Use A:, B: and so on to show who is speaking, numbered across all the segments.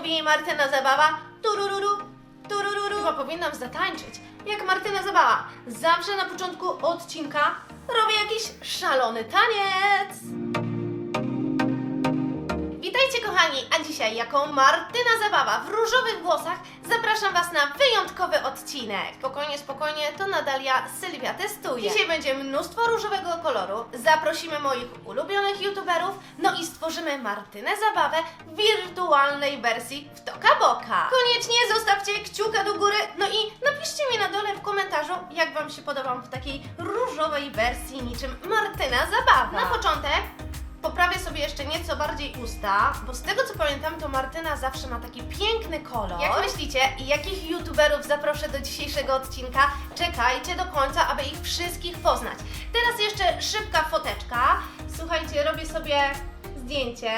A: mówi Martyna Zabawa, turururu, turururu. Chyba powinnam zatańczyć, jak Martyna Zabawa. Zawsze na początku odcinka robię jakiś szalony taniec. Witajcie kochani, a dzisiaj jako Martyna Zabawa w różowych włosach zapraszam Was na wyjątkowy odcinek. Spokojnie, spokojnie, to nadal ja, Sylwia, testuję. Dzisiaj będzie mnóstwo różowego koloru, zaprosimy moich ulubionych youtuberów, no i stworzymy Martynę Zabawę w wirtualnej wersji w Toka Boka. Koniecznie zostawcie kciuka do góry, no i napiszcie mi na dole w komentarzu, jak Wam się podobam w takiej różowej wersji niczym Martyna Zabawa. Na początek Poprawię sobie jeszcze nieco bardziej usta, bo z tego co pamiętam, to Martyna zawsze ma taki piękny kolor. Jak myślicie, jakich youtuberów zaproszę do dzisiejszego odcinka? Czekajcie do końca, aby ich wszystkich poznać. Teraz jeszcze szybka foteczka. Słuchajcie, robię sobie zdjęcie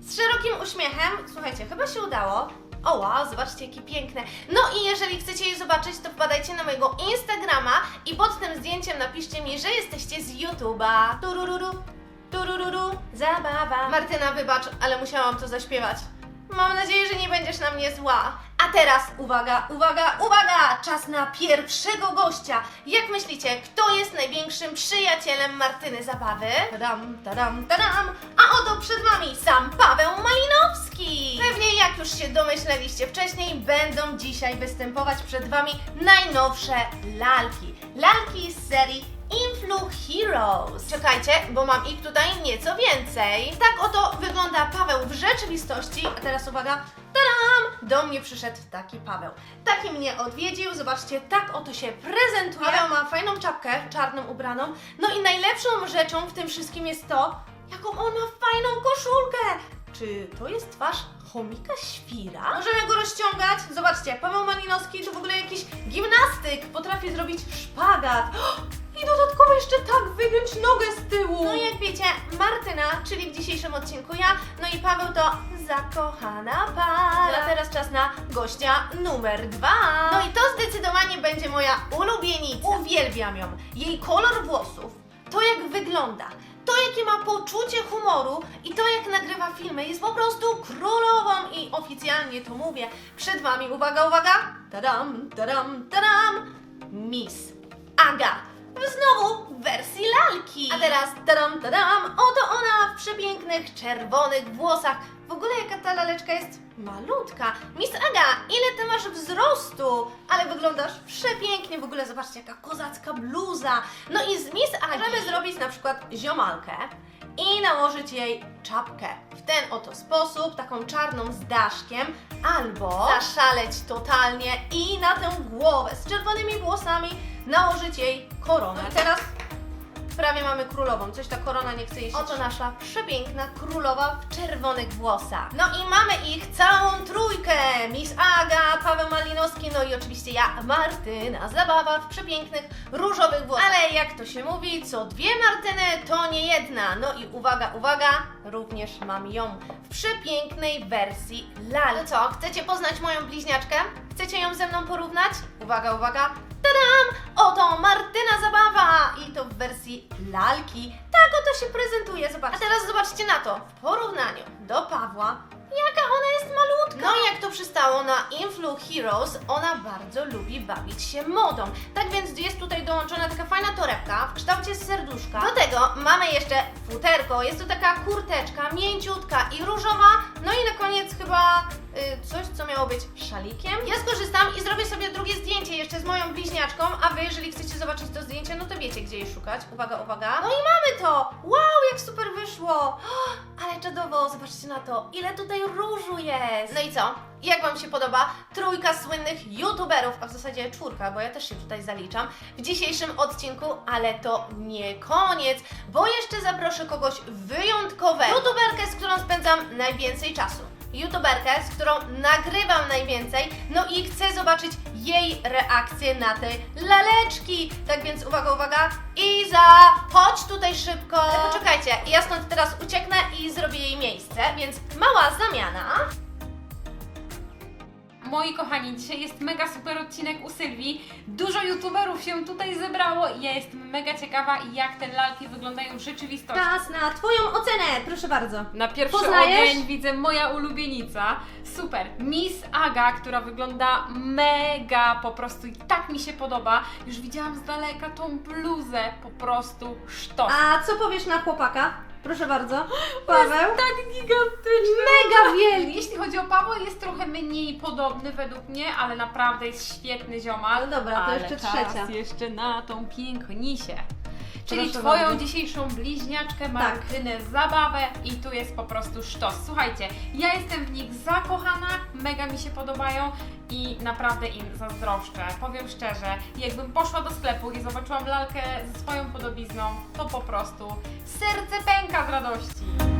A: z szerokim uśmiechem. Słuchajcie, chyba się udało. O wow, zobaczcie jakie piękne. No i jeżeli chcecie je zobaczyć, to wpadajcie na mojego Instagrama i pod tym zdjęciem napiszcie mi, że jesteście z YouTube'a. Turururu, turururu, zabawa. Martyna, wybacz, ale musiałam to zaśpiewać. Mam nadzieję, że nie będziesz na mnie zła. A teraz uwaga, uwaga, uwaga! Czas na pierwszego gościa. Jak myślicie, kto jest największym przyjacielem Martyny Zabawy? Tadam, tadam, tadam. A oto przed Wami sam Paweł Malinowski. Pewnie jak już się domyśleliście wcześniej, będą dzisiaj występować przed Wami najnowsze lalki. Lalki z serii Influ Heroes. Czekajcie, bo mam ich tutaj nieco więcej. Tak oto wygląda Paweł w rzeczywistości. A teraz uwaga, tadam! Do mnie przyszedł taki Paweł. Taki mnie odwiedził, zobaczcie, tak oto się prezentuje. Paweł ma fajną czapkę, czarną ubraną. No i najlepszą rzeczą w tym wszystkim jest to, jaką on ma fajną koszulkę. Czy to jest twarz chomika świra? Możemy go rozciągać. Zobaczcie, Paweł Malinowski to w ogóle jakiś gimnastyk. Potrafi zrobić szpagat. I dodatkowo jeszcze tak wygiąć nogę z tyłu. No i jak wiecie, Martyna, czyli w dzisiejszym odcinku ja, no i Paweł to zakochana para. A teraz czas na gościa numer dwa. No i to zdecydowanie będzie moja ulubienica. Uwielbiam ją. Jej kolor włosów, to jak wygląda, to jakie ma poczucie humoru i to jak nagrywa filmy jest po prostu królową i oficjalnie to mówię. Przed Wami, uwaga, uwaga, tadam, tadam, tadam, Miss Aga. Znowu w wersji lalki. A teraz tadam, tadam, oto ona w przepięknych czerwonych włosach. W ogóle jaka ta laleczka jest malutka. Miss Aga, ile ty masz wzrostu? Ale wyglądasz przepięknie. W ogóle zobaczcie, jaka kozacka bluza. No i z Miss Agi możemy zrobić na przykład ziomalkę i nałożyć jej czapkę w ten oto sposób, taką czarną z daszkiem, albo zaszaleć totalnie i na tę głowę z czerwonymi włosami nałożyć jej koronę. No i teraz prawie mamy królową, coś ta korona nie chce jeść. Oto nasza przepiękna królowa w czerwonych włosach. No i mamy ich całą trójkę. Miss Aga, No i oczywiście ja, Martyna Zabawa w przepięknych różowych włosach. Ale jak to się mówi, co dwie Martyny, to nie jedna. No i uwaga, uwaga, również mam ją w przepięknej wersji lal. No co, chcecie poznać moją bliźniaczkę? Chcecie ją ze mną porównać? Uwaga, uwaga. Tadam! Oto Martyna Zabawa! I to w wersji lalki. Tak oto się prezentuje, zobaczcie. A teraz zobaczcie na to. W porównaniu do Pawła, jaka ona jest malutka. No i jak to przystało na Influ Heroes, ona bardzo lubi bawić się modą. Tak więc jest tutaj dołączona taka fajna torebka w kształcie serduszka. Do tego mamy jeszcze futerko. Jest to taka kurteczka, mięciutka i różowa. No i na koniec chyba y, coś, szalikiem. Ja skorzystam i zrobię sobie drugie zdjęcie jeszcze z moją bliźniaczką, a wy, jeżeli chcecie zobaczyć to zdjęcie, no to wiecie, gdzie je szukać. Uwaga, uwaga. No i mamy to! Wow, jak super wyszło! Ale czadowo, zobaczcie na to, ile tutaj różu jest! No i co? Jak Wam się podoba trójka słynnych youtuberów, a w zasadzie czwórka, bo ja też się tutaj zaliczam, w dzisiejszym odcinku, ale to nie koniec, bo jeszcze zaproszę kogoś wyjątkowego. YouTuberkę, z którą spędzam najwięcej czasu youtuberkę, z którą nagrywam najwięcej, no i chcę zobaczyć jej reakcję na te laleczki. Tak więc uwaga, uwaga. Iza, chodź tutaj szybko. Poczekajcie, ja stąd teraz ucieknę i zrobię jej miejsce, więc mała zamiana.
B: Moi kochani, dzisiaj jest mega super odcinek u Sylwii. Dużo youtuberów się tutaj zebrało i ja jestem mega ciekawa, jak te lalki wyglądają w rzeczywistości.
A: Czas na Twoją ocenę, proszę bardzo.
B: Na pierwszy
A: Poznajesz?
B: ogień widzę moja ulubienica. Super. Miss Aga, która wygląda mega po prostu i tak mi się podoba. Już widziałam z daleka tą bluzę, po prostu sztos.
A: A co powiesz na chłopaka? Proszę bardzo. Paweł.
B: Tak gigantyczny.
A: Mega wielki.
B: Jeśli chodzi o Pawła, jest trochę mniej podobny według mnie, ale naprawdę jest świetny ziomal.
A: No dobra, to
B: ale
A: jeszcze
B: czas
A: trzecia.
B: jeszcze na tą pięknisię. Czyli
A: Proszę
B: twoją
A: bardzo. Tak.
B: dzisiejszą bliźniaczkę Martynę Zabawę i tu jest po prostu sztos. Słuchajcie, ja jestem w nich zakochana, mega mi się podobają i naprawdę im zazdroszczę. Powiem szczerze, jakbym poszła do sklepu i zobaczyłam lalkę ze swoją podobizną, to po prostu serce pęka z radości.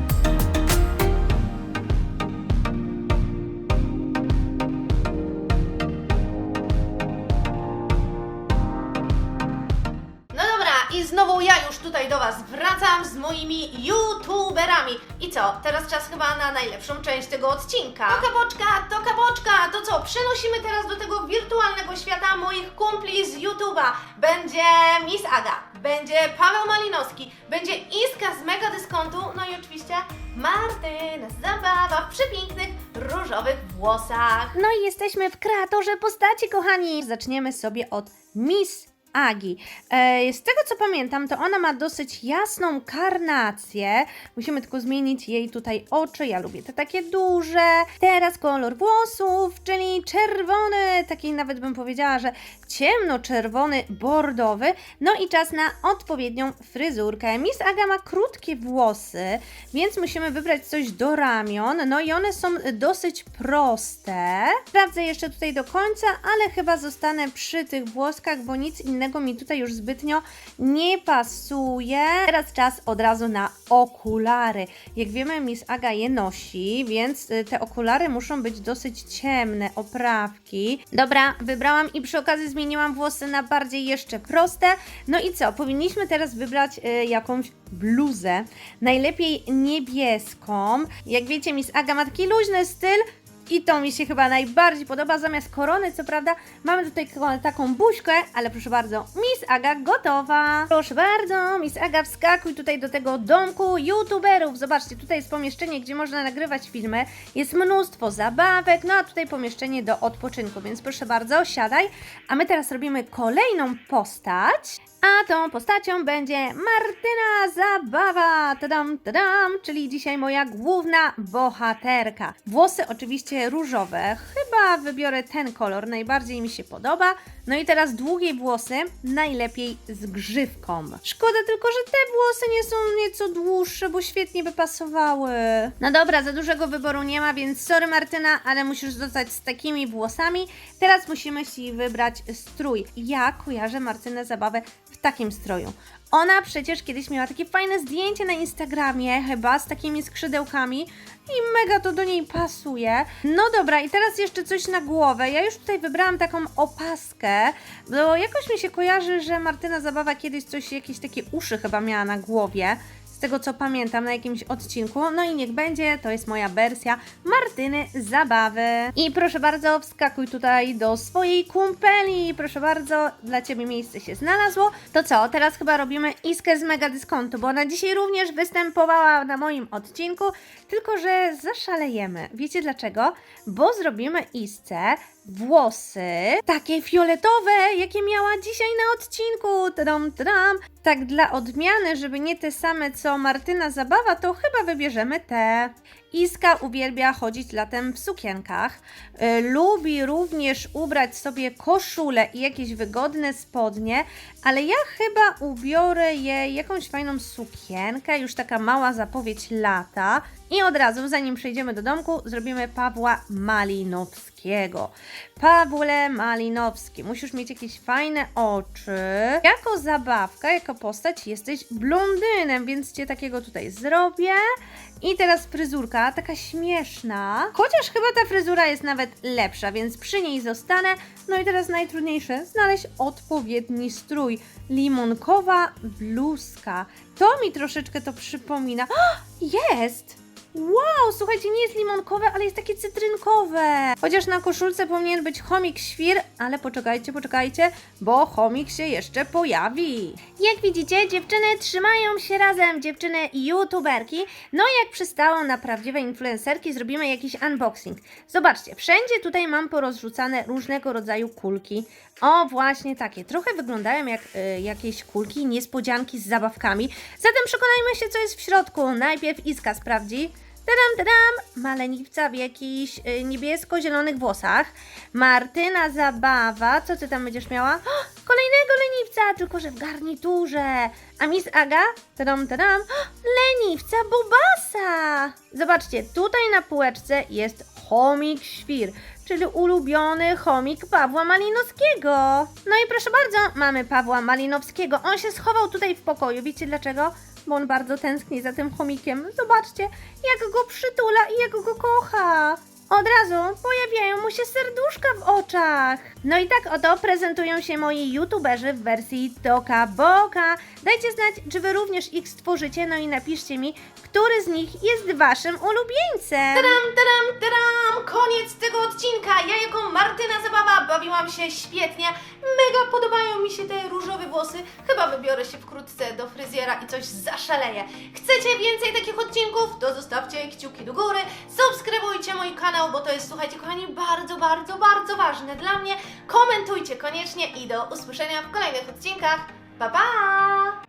A: Znowu ja już tutaj do Was wracam z moimi youtuberami. I co, teraz czas chyba na najlepszą część tego odcinka. To kaboczka, to kaboczka, to co, przenosimy teraz do tego wirtualnego świata moich kumpli z YouTube'a. Będzie Miss Aga, będzie Paweł Malinowski, będzie Iska z Mega Dyskontu, no i oczywiście Martyna Zabawa w przepięknych, różowych włosach.
C: No i jesteśmy w kreatorze postaci, kochani. Zaczniemy sobie od Miss Agi. E, z tego co pamiętam, to ona ma dosyć jasną karnację. Musimy tylko zmienić jej tutaj oczy. Ja lubię te takie duże. Teraz kolor włosów, czyli czerwony, taki nawet bym powiedziała, że ciemnoczerwony, bordowy. No i czas na odpowiednią fryzurkę. Miss Aga ma krótkie włosy, więc musimy wybrać coś do ramion. No i one są dosyć proste. Sprawdzę jeszcze tutaj do końca, ale chyba zostanę przy tych włoskach, bo nic innego mi tutaj już zbytnio nie pasuje. Teraz czas od razu na okulary. Jak wiemy, Miss Aga je nosi, więc y, te okulary muszą być dosyć ciemne, oprawki. Dobra, wybrałam i przy okazji zmieniłam włosy na bardziej jeszcze proste. No i co? Powinniśmy teraz wybrać y, jakąś bluzę. Najlepiej niebieską. Jak wiecie, Miss Aga ma taki luźny styl, i to mi się chyba najbardziej podoba. Zamiast korony, co prawda, mamy tutaj taką buźkę, ale proszę bardzo, Miss Aga gotowa. Proszę bardzo, Miss Aga, wskakuj tutaj do tego domku youtuberów. Zobaczcie, tutaj jest pomieszczenie, gdzie można nagrywać filmy. Jest mnóstwo zabawek, no a tutaj pomieszczenie do odpoczynku, więc proszę bardzo, siadaj. A my teraz robimy kolejną postać. A tą postacią będzie Martyna Zabawa, tadam, tadam, czyli dzisiaj moja główna bohaterka. Włosy oczywiście różowe, chyba wybiorę ten kolor, najbardziej mi się podoba. No i teraz długie włosy, najlepiej z grzywką. Szkoda tylko, że te włosy nie są nieco dłuższe, bo świetnie by pasowały. No dobra, za dużego wyboru nie ma, więc sorry Martyna, ale musisz zostać z takimi włosami. Teraz musimy ci wybrać strój. Ja kojarzę Martynę Zabawę w takim stroju. Ona przecież kiedyś miała takie fajne zdjęcie na Instagramie, chyba z takimi skrzydełkami i mega to do niej pasuje. No dobra, i teraz jeszcze coś na głowę. Ja już tutaj wybrałam taką opaskę, bo jakoś mi się kojarzy, że Martyna Zabawa kiedyś coś, jakieś takie uszy chyba miała na głowie. Z tego co pamiętam na jakimś odcinku. No i niech będzie, to jest moja wersja Martyny Zabawy. I proszę bardzo, wskakuj tutaj do swojej kumpeli. Proszę bardzo, dla Ciebie miejsce się znalazło. To co, teraz chyba robimy Iskę z Mega Dyskontu, bo ona dzisiaj również występowała na moim odcinku, tylko że zaszalejemy. Wiecie dlaczego? Bo zrobimy Isce włosy takie fioletowe, jakie miała dzisiaj na odcinku. Tadam, tadam. Tak dla odmiany, żeby nie te same co Martyna Zabawa, to chyba wybierzemy te. Iska uwielbia chodzić latem w sukienkach. Y, lubi również ubrać sobie koszulę i jakieś wygodne spodnie, ale ja chyba ubiorę jej jakąś fajną sukienkę, już taka mała zapowiedź lata. I od razu, zanim przejdziemy do domku, zrobimy Pawła Malinowskiego. Pawle Malinowski, musisz mieć jakieś fajne oczy. Jako zabawka, jako postać jesteś blondynem, więc cię takiego tutaj zrobię. I teraz fryzurka, taka śmieszna. Chociaż chyba ta fryzura jest nawet lepsza, więc przy niej zostanę. No i teraz najtrudniejsze, znaleźć odpowiedni strój. Limonkowa bluzka. To mi troszeczkę to przypomina. Jest! Wow, słuchajcie, nie jest limonkowe, ale jest takie cytrynkowe. Chociaż na koszulce powinien być chomik świr, ale poczekajcie, poczekajcie, bo chomik się jeszcze pojawi. Jak widzicie, dziewczyny trzymają się razem, dziewczyny i youtuberki. No i jak przystało na prawdziwe influencerki, zrobimy jakiś unboxing. Zobaczcie, wszędzie tutaj mam porozrzucane różnego rodzaju kulki. O, właśnie takie. Trochę wyglądają jak y, jakieś kulki, niespodzianki z zabawkami. Zatem przekonajmy się, co jest w środku. Najpierw Iska sprawdzi. Tadam, tadam! Maleniwca w jakichś y, niebiesko-zielonych włosach. Martyna Zabawa. Co ty tam będziesz miała? O, kolejnego leniwca, tylko że w garniturze. A Miss Aga? Tadam, tadam! O, leniwca Bobasa! Zobaczcie, tutaj na półeczce jest chomik świr, czyli ulubiony chomik Pawła Malinowskiego. No i proszę bardzo, mamy Pawła Malinowskiego. On się schował tutaj w pokoju. Wiecie dlaczego? Bo on bardzo tęskni za tym chomikiem. Zobaczcie, jak go przytula i jak go kocha. Od razu pojawiają mu się serduszka w oczach. No i tak oto prezentują się moi youtuberzy w wersji Toka Boka. Dajcie znać, czy wy również ich stworzycie, no i napiszcie mi, który z nich jest waszym ulubieńcem.
A: Tadam, tadam, tadam! Koniec tego odcinka! Ja jako Martyna Zabawa bawiłam się świetnie. Mega podobają mi się te różowe włosy. Chyba wybiorę się wkrótce do fryzjera i coś zaszaleję. Chcecie więcej takich odcinków? To zostawcie kciuki do góry. Subskrybujcie mój kanał, bo to jest, słuchajcie, kochani, bardzo, bardzo, bardzo ważne dla mnie. Komentujcie koniecznie i do usłyszenia w kolejnych odcinkach. Pa, pa!